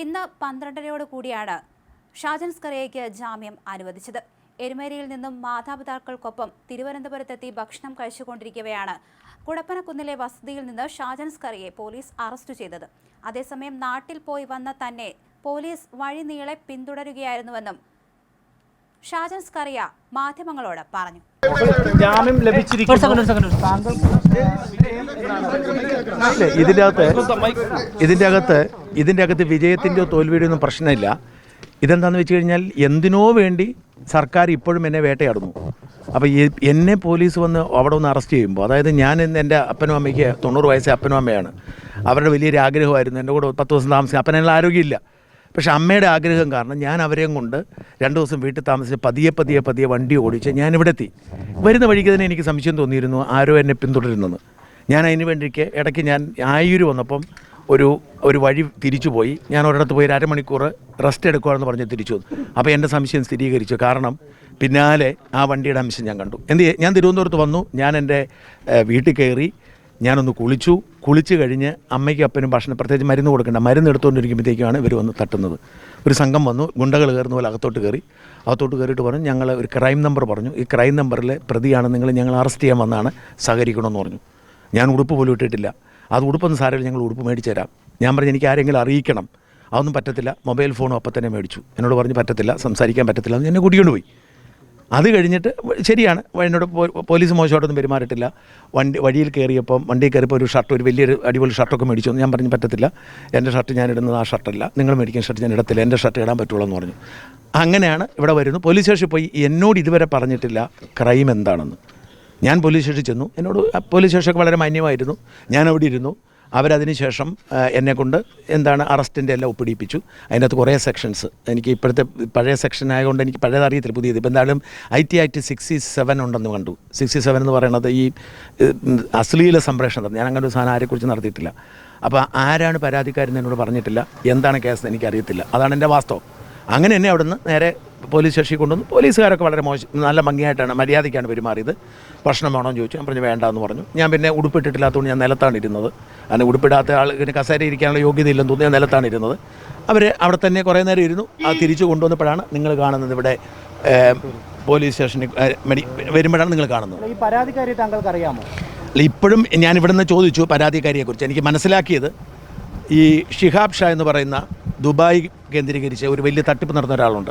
ഇന്ന് പന്ത്രണ്ടരയോട് കൂടിയാണ് ഷാജൻ സ്കറിയയ്ക്ക് ജാമ്യം അനുവദിച്ചത്. എരുമേരിയിൽ നിന്നും മാതാപിതാക്കൾക്കൊപ്പം തിരുവനന്തപുരത്തെത്തി ഭക്ഷണം കഴിച്ചുകൊണ്ടിരിക്കവെയാണ് കുടപ്പനക്കുന്നിലെ വസതിയിൽ നിന്ന് ഷാജൻ സ്കറിയെ പോലീസ് അറസ്റ്റ് ചെയ്തത്. അതേസമയം നാട്ടിൽ പോയി വന്ന തന്നെ പോലീസ് വഴി നീളെ പിന്തുടരുകയായിരുന്നുവെന്നും ഷാജൻ സ്കറിയ മാധ്യമങ്ങളോട് പറഞ്ഞു. ജാമ്യം ലഭിച്ചിരിക്കുന്നു. ഇതിന്റെ അകത്ത് ഇതിന്റെ അകത്ത് ഇതിന്റെ അകത്ത് വിജയത്തിന്റെയോ തോൽവിയുടെയോ ഒന്നും പ്രശ്നമില്ല. ഇതെന്താണെന്ന് വെച്ച് കഴിഞ്ഞാൽ എന്തിനോ വേണ്ടി സർക്കാർ ഇപ്പോഴും എന്നെ വേട്ടയാടുന്നു. അപ്പോൾ ഈ എന്നെ പോലീസ് വന്ന് അവിടെ ഒന്ന് അറസ്റ്റ് ചെയ്യുമ്പോൾ അതായത് ഞാൻ ഇന്ന് എന്റെ അപ്പനും അമ്മയ്ക്ക് തൊണ്ണൂറ് വയസ്സേ അപ്പനും അമ്മയാണ്. അവരുടെ വലിയൊരു ആഗ്രഹമായിരുന്നു എന്റെ കൂടെ പത്ത് ദിവസം താമസിക്കുക അപ്പനുള്ള ആരോഗ്യമില്ല. പക്ഷേ അമ്മയുടെ ആഗ്രഹം കാരണം ഞാൻ അവരെയും കൊണ്ട് രണ്ട് ദിവസം വീട്ടിൽ താമസിച്ച് പതിയെ പതിയെ പതിയെ വണ്ടി ഓടിച്ച് ഞാൻ ഇവിടെ എത്തി വരുന്ന വഴിക്ക് തന്നെ എനിക്ക് സംശയം തോന്നിയിരുന്നു ആരോ എന്നെ പിന്തുടരുന്നെന്ന്. ഞാൻ അതിന് വേണ്ടിയിരിക്കെ ഇടയ്ക്ക് ഞാൻ ആയൂര് വന്നപ്പം ഒരു ഒരു വഴി തിരിച്ചു പോയി ഞാൻ ഒരിടത്ത് പോയി ഒരു അരമണിക്കൂർ റെസ്റ്റ് എടുക്കുകയാണെന്ന് പറഞ്ഞ് തിരിച്ചു വന്നു. അപ്പോൾ എന്റെ സംശയം സ്ഥിരീകരിച്ചു. കാരണം പിന്നാലെ ആ വണ്ടിയുടെ അംശം ഞാൻ കണ്ടു. എന്ത് ഞാൻ തിരുവനന്തപുരത്ത് വന്നു. ഞാൻ എന്റെ വീട്ടിൽ കയറി ഞാനൊന്ന് കുളിച്ചു. കുളിച്ച് കഴിഞ്ഞ് അമ്മയ്ക്കും അപ്പനും ഭക്ഷണം പ്രത്യേകിച്ച് മരുന്ന് കൊടുക്കേണ്ട. മരുന്ന് എടുത്തുകൊണ്ടിരിക്കുമ്പോഴത്തേക്കാണ് ഇവർ വന്ന് തട്ടുന്നത്. ഒരു സംഘം വന്നു ഗുണ്ടകൾ കയറുന്ന പോലെ അകത്തോട്ട് കയറി. അകത്തോട്ട് കയറിയിട്ട് പറഞ്ഞു ഞങ്ങൾ ഒരു ക്രൈം നമ്പർ പറഞ്ഞു. ഈ ക്രൈം നമ്പറിലെ പ്രതിയാണ്. നിങ്ങൾ ഞങ്ങൾ അറസ്റ്റ് ചെയ്യാൻ വന്നാണ്. സഹകരിക്കണമെന്ന് പറഞ്ഞു. ഞാൻ ഉടുപ്പ് പോലും ഇട്ടിട്ടില്ല. അത് ഉടുപ്പൊന്നും സാരമില്ല. ഞങ്ങൾ ഉടുപ്പ് മേടിച്ചു തരാം. ഞാൻ പറഞ്ഞു എനിക്ക് ആരെങ്കിലും അറിയിക്കണം. അതൊന്നും പറ്റത്തില്ല. മൊബൈൽ ഫോണും അപ്പം തന്നെ മേടിച്ചു. എന്നോട് പറഞ്ഞു പറ്റത്തില്ല. സംസാരിക്കാൻ പറ്റത്തില്ല. എന്ന് എന്നെ കൂട്ടിക്കൊണ്ട് പോയി. അത് കഴിഞ്ഞിട്ട് ശരിയാണ്. എന്നോട് പോലീസ് മോശമായിട്ടൊന്നും പെരുമാറിയിട്ടില്ല. വണ്ടി വഴിയിൽ കയറിയപ്പം വണ്ടി കയറിയപ്പോൾ ഒരു ഷർട്ട് ഒരു വലിയൊരു അടിപൊളി ഷർട്ടൊക്കെ മേടിച്ചു ഞാൻ പറഞ്ഞു പറ്റത്തില്ല. എന്റെ ഷർട്ട് ഞാൻ ഇടുന്നത് ആ ഷർട്ടല്ല. നിങ്ങൾ മേടിക്കുന്ന ഷർട്ട് ഞാൻ ഇടത്തില്ല. എന്റെ ഷർട്ട് ഇടാൻ പറ്റുള്ളൂ എന്ന് പറഞ്ഞു. അങ്ങനെയാണ് ഇവിടെ വരുന്നു. പോലീസ് സ്റ്റേഷനിൽ പോയി എന്നോട് ഇതുവരെ പറഞ്ഞിട്ടില്ല ക്രൈം എന്താണെന്ന്. ഞാൻ പോലീസ് സ്റ്റേഷനിൽ ചെന്നു. എന്നോട് പോലീസ് സ്റ്റേഷനൊക്കെ വളരെ മാന്യമായിരുന്നു. ഞാൻ അവിടെ ഇരുന്നു. അവരതിന് ശേഷം ആ, എന്നെക്കൊണ്ട് എന്താണ് അറസ്റ്റിന്റെ എല്ലാം ഒപ്പിടിപ്പിച്ചു. അതിനകത്ത് കുറേ സെക്ഷൻസ് എനിക്ക് ഇപ്പോഴത്തെ പഴയ സെക്ഷൻ ആയതുകൊണ്ട് എനിക്ക് പഴയത് അറിയത്തില്ല പുതിയത്. ഇപ്പോൾ എന്തായാലും I T act sixty seven ഉണ്ടെന്ന് കണ്ടു. സിക്സ്റ്റി സെവൻ എന്ന് പറയുന്നത് ഈ അശ്ലീല സംപ്രേഷണം ഞാൻ അങ്ങനെ ഒരു സാധനം ആരെക്കുറിച്ച് നടത്തിയിട്ടില്ല. അപ്പോൾ ആരാണ് പരാതിക്കാരെന്ന് എന്നോട് പറഞ്ഞിട്ടില്ല. എന്താണ് കേസ് എനിക്കറിയത്തില്ല. അതാണ് എന്റെ വാസ്തവം. അങ്ങനെ എന്നെ അവിടുന്ന് നേരെ പോലീസ് സ്റ്റേഷനിൽ കൊണ്ടുവന്നു. പോലീസുകാരൊക്കെ വളരെ മോശം നല്ല ഭംഗിയായിട്ടാണ് മര്യാദയ്ക്കാണ് പെരുമാറിയത്. ഭക്ഷണം വേണമെന്ന് ചോദിച്ചു. ഞാൻ പറഞ്ഞു വേണ്ട എന്ന് പറഞ്ഞു. ഞാൻ പിന്നെ ഉടുപ്പിട്ടിട്ടില്ലാത്തതുകൊണ്ട് ഞാൻ നിലത്താണ് ഇരുന്നത് അങ്ങനെ ഉടുപ്പിടാത്ത ആൾ ഇങ്ങനെ കസേര ഇരിക്കാനുള്ള യോഗ്യതയില്ലെന്ന് തോന്നി ഞാൻ നിലത്താണ് ഇരുന്നത് അവർ അവിടെ തന്നെ കുറേ നേരം ഇരുന്നു. ആ തിരിച്ചു കൊണ്ടുവന്നപ്പോഴാണ് നിങ്ങൾ കാണുന്നത് ഇവിടെ പോലീസ് സ്റ്റേഷനിൽ വരുമ്പോഴാണ് നിങ്ങൾ കാണുന്നത്. ഈ പരാതിക്കാരി താങ്കൾക്ക് അറിയാമോ അല്ല ഇപ്പോഴും ഞാൻ ഇവിടുന്ന് ചോദിച്ചു പരാതിക്കാരിയെക്കുറിച്ച്. എനിക്ക് മനസ്സിലാക്കിയത് ഈ ഷിഹാബ് ഷാ എന്ന് പറയുന്ന ദുബായ് കേന്ദ്രീകരിച്ച് ഒരു വലിയ തട്ടിപ്പ് നടന്ന ഒരാളുണ്ട്.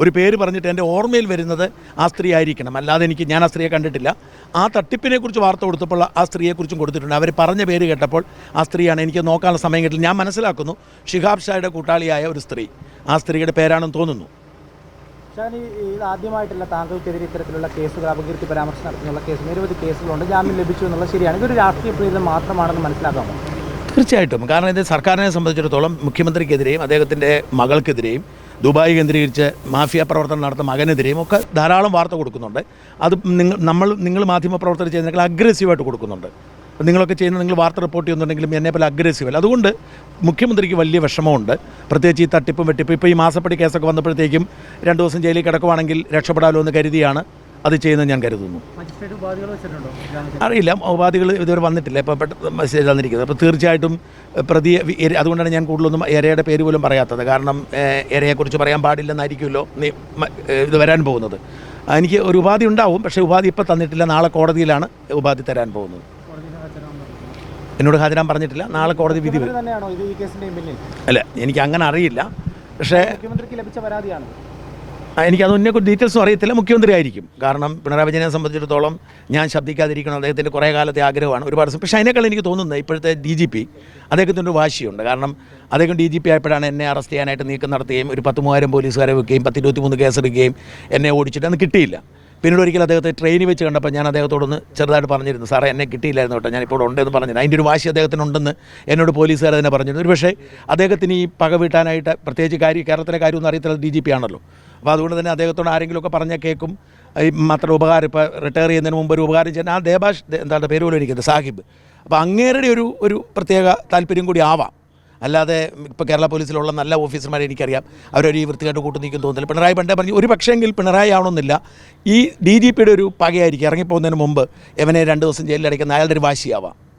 ഒരു പേര് പറഞ്ഞിട്ട് എന്റെ ഓർമ്മയിൽ വരുന്നത് ആ സ്ത്രീ ആയിരിക്കണം. അല്ലാതെ എനിക്ക് ഞാൻ ആ സ്ത്രീയെ കണ്ടിട്ടില്ല. ആ തട്ടിപ്പിനെക്കുറിച്ച് വാർത്ത കൊടുത്തപ്പോൾ ആ സ്ത്രീയെക്കുറിച്ചും കൊടുത്തിട്ടുണ്ട്. അവർ പറഞ്ഞ പേര് കേട്ടപ്പോൾ ആ സ്ത്രീയാണ് എനിക്ക് നോക്കാനുള്ള സമയം കിട്ടില്ല. ഞാൻ മനസ്സിലാക്കുന്നു ഷിഹാബ് ഷായുടെ കൂട്ടാളിയായ ഒരു സ്ത്രീ. ആ സ്ത്രീയുടെ പേരാണെന്ന് തോന്നുന്നു. ഷാൻ ഇത് ആദ്യമായിട്ടല്ല താങ്കൾക്കെതിരെ ഇത്തരത്തിലുള്ള കേസുകൾ അപകീർത്തി പരാമർശം നടത്തുന്നുള്ള കേസ് നിരവധി കേസുകളുണ്ട്. ജാമ്യം ലഭിച്ചു എന്നുള്ളത് ശരിയാണ്. ഇതൊരു രാഷ്ട്രീയ പ്രീതം മാത്രമാണെന്ന് മനസ്സിലാക്കാമോ തീർച്ചയായിട്ടും. കാരണം ഇത് സർക്കാരിനെ സംബന്ധിച്ചിടത്തോളം മുഖ്യമന്ത്രിക്കെതിരെയും അദ്ദേഹത്തിന്റെ മകൾക്കെതിരെയും ദുബായ് കേന്ദ്രീകരിച്ച് മാഫിയ പ്രവർത്തനം നടത്തുന്ന മകനെതിരെയും ഒക്കെ ധാരാളം വാർത്ത കൊടുക്കുന്നുണ്ട്. അത് നിങ്ങൾ നമ്മൾ നിങ്ങൾ മാധ്യമപ്രവർത്തകർ ചെയ്യുന്നതിനേക്കാൾ അഗ്രസീവായിട്ട് കൊടുക്കുന്നുണ്ട്. നിങ്ങളൊക്കെ ചെയ്യുന്ന നിങ്ങൾ വാർത്ത റിപ്പോർട്ട് ചെയ്യുന്നുണ്ടെങ്കിലും എന്നെ പോലെ അഗ്രസീവ് അല്ല. അതുകൊണ്ട് മുഖ്യമന്ത്രിക്ക് വലിയ വിഷമമുണ്ട്. പ്രത്യേകിച്ച് ഈ തട്ടിപ്പും വെട്ടിപ്പും. ഇപ്പോൾ ഈ മാസപ്പടി കേസൊക്കെ വന്നപ്പോഴത്തേക്കും രണ്ട് ദിവസം ജയിലിൽ കിടക്കുവാണെങ്കിൽ രക്ഷപ്പെടാമല്ലോ എന്ന് കരുതിയാണ്. അത് ചെയ്യുന്നത് ഞാൻ കരുതുന്നു. അറിയില്ല. ഉപാധികൾ ഇതുവരെ വന്നിട്ടില്ല. ഇപ്പോൾ പെട്ടെന്ന് മെസ്സേജ് തന്നിരിക്കുന്നത് അപ്പോൾ തീർച്ചയായിട്ടും ഇര- അതുകൊണ്ടാണ് ഞാൻ കൂടുതലൊന്നും എരയുടെ പേര് പോലും പറയാത്തത്. കാരണം എരയെക്കുറിച്ച് പറയാൻ പാടില്ലെന്നായിരിക്കുമല്ലോ ഇത് വരാൻ പോകുന്നത്. എനിക്ക് ഒരു ഉപാധി ഉണ്ടാവും പക്ഷേ ഉപാധി ഇപ്പോൾ തന്നിട്ടില്ല. നാളെ കോടതിയിലാണ് ഉപാധി തരാൻ പോകുന്നത്. എന്നോട് ഹാജരാൻ പറഞ്ഞിട്ടില്ല. നാളെ കോടതി വിധി അല്ല എനിക്ക് അങ്ങനെ അറിയില്ല. പക്ഷേ മുഖ്യമന്ത്രിക്ക് ലഭിച്ച പരാതിയാണ്. ആ, കുറിച്ച് ഡീറ്റെയിൽസും അറിയത്തില്ല. മുഖ്യമന്ത്രി ആയിരിക്കും കാരണം പിണറായി വിജയനെ സംബന്ധിച്ചിടത്തോളം ഞാൻ ശബ്ദിക്കാതിരിക്കണം. അദ്ദേഹത്തിന്റെ കുറേ കാലത്തെ ആഗ്രഹമാണ് ഒരുപാട് പക്ഷേ അതിനേക്കാൾ എനിക്ക് തോന്നുന്നത് ഇപ്പോഴത്തെ ഡി ജി പി അദ്ദേഹത്തിന്റെ ഒരു വാശിയുണ്ട്. കാരണം അദ്ദേഹം ഡി ജി പി ആയപ്പോഴാണ് എന്നെ അറസ്റ്റ് ചെയ്യാനായിട്ട് നീക്കം നടത്തുകയും ഒരു പത്ത് മൂവായിരം പോലീസുകാരെ വെക്കുകയും പത്തിരുപത്തി മൂന്ന് കേസെടുക്കുകയും എന്നെ ഓടിച്ചിട്ട് അന്ന് കിട്ടിയില്ല. പിന്നീട് ഒരിക്കൽ അദ്ദേഹത്തെ ട്രെയിനിൽ വെച്ച് കണ്ടപ്പോൾ ഞാൻ അദ്ദേഹത്തോടൊന്ന് ചെറുതായിട്ട് പറഞ്ഞിരുന്നു സാറേ എന്നെ കിട്ടിയില്ലായിരുന്നു കേട്ടോ ഞാനിപ്പോൾ ഉണ്ടെന്ന് പറഞ്ഞിരുന്നു. അതിന്റെ ഒരു വാശി അദ്ദേഹത്തിനുണ്ടെന്ന് എന്നോട് പോലീസുകാർ തന്നെ പറഞ്ഞിരുന്നു. ഒരു പക്ഷേ അദ്ദേഹത്തിന് ഈ പക വീട്ടാനായിട്ട് പ്രത്യേകിച്ച് കാര്യം കേരളത്തിലെ കാര്യമൊന്നും അറിയത്തില്ല ഡി ജി പി ആണല്ലോ. അപ്പോൾ അതുകൊണ്ട് തന്നെ അദ്ദേഹത്തോട് ആരെങ്കിലുമൊക്കെ പറഞ്ഞാൽ കേൾക്കും. ഈ മാത്രം ഉപകാരം ഇപ്പോൾ റിട്ടയർ ചെയ്യുന്നതിന് മുമ്പ് ഒരു ഉപകാരം ചെയ്യുന്ന ആ ദേബാഷ് എന്താണ് പേര് പോലും ഇരിക്കുന്നത് സാഹിബ്. അപ്പോൾ അങ്ങേരുടെ ഒരു ഒരു പ്രത്യേക താല്പര്യം കൂടി ആവാം. അല്ലാതെ ഇപ്പോൾ കേരള പോലീസിലുള്ള നല്ല ഓഫീസർമാരെ എനിക്കറിയാം. അവരൊരു ഈ വൃത്തികെട്ട് കൂട്ടു നീക്കും തോന്നുന്നില്ല പിണറായി പണ്ടേ പറഞ്ഞു ഒരു പക്ഷേങ്കിൽ പിണറായി ആവണമെന്നില്ല. ഈ ഡി ജി പിയുടെ ഒരു പകയായിരിക്കും. ഇറങ്ങിപ്പോകുന്നതിന് മുമ്പ് എവനെ രണ്ട് ദിവസം ജയിലിൽ അടയ്ക്കുന്ന അയാളുടെ ഒരു വാശിയാവാം.